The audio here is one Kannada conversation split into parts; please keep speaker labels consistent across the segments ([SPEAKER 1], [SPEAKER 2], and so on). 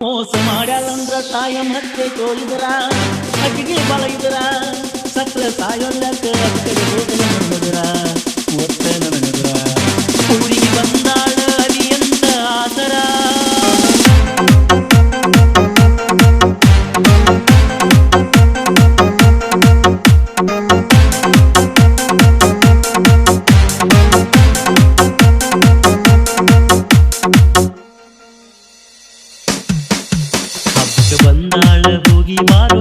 [SPEAKER 1] ಮೋಸ ಮಾಡ್ಯಾಳಂದ್ರ ತಾಯ ಮತ್ತೆ ತೋರಿದ್ರ ಅಕ್ಕಿಗೆ ಬಳಗಿದ್ರ ಸಕ್ರ ಸಾಯೋಲ್ಲಕ ಅಕ್ಕಡೆ ಹೋಗಲ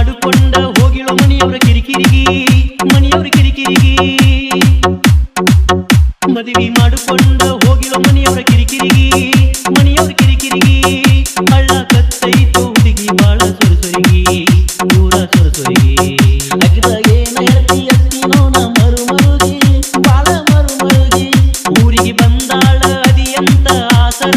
[SPEAKER 1] ಮಾಡಿಕೊಂಡ ಹೋಗಿಳೋ ಮನೆಯವರ ಕಿರಿಕಿರಿಗಿ ಮನೆಯವರ ಕಿರಿಕಿರಿಗಿ. ಮದುವೆ ಮಾಡಿಕೊಂಡ ಹೋಗಿಳೋ ಮನೆಯವರ ಕಿರಿಕಿರಿಗಿ ಮನೆಯವರ ಕಿರಿಕಿರಿಗಿ. ಹಳ್ಳ ಕತ್ತೈತು ಹುಡುಗಿ ಬಾಳ ಸೊರಸೊರಿಗಿ ದೂರ ಸೊರಸೊರಿಗಿ ಏನ ಹೇಳ್ತಿ ಅತ್ತಿನೋ ನ ಮರು ಮರುಗಿ ಬಾಳ ಮರು ಮರುಗಿ. ಊರಿಗೆ ಬಂದಾಳ ಅದಿಯಂತ ಆಸರ.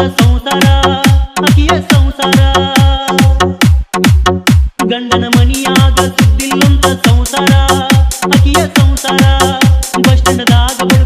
[SPEAKER 1] ಸಂಸಾರ ಅಕಿಯ ಸಂಸಾರ. ಗಂಡನ ಮನಿಯಾಗ ಸುದ್ದಿಲ್ಲಂತ ಸಂಸಾರ ಅಕಿಯ ಸಂಸಾರ. ಬಸ್ ಸ್ಟ್ಯಾಂಡ್ದಾಗ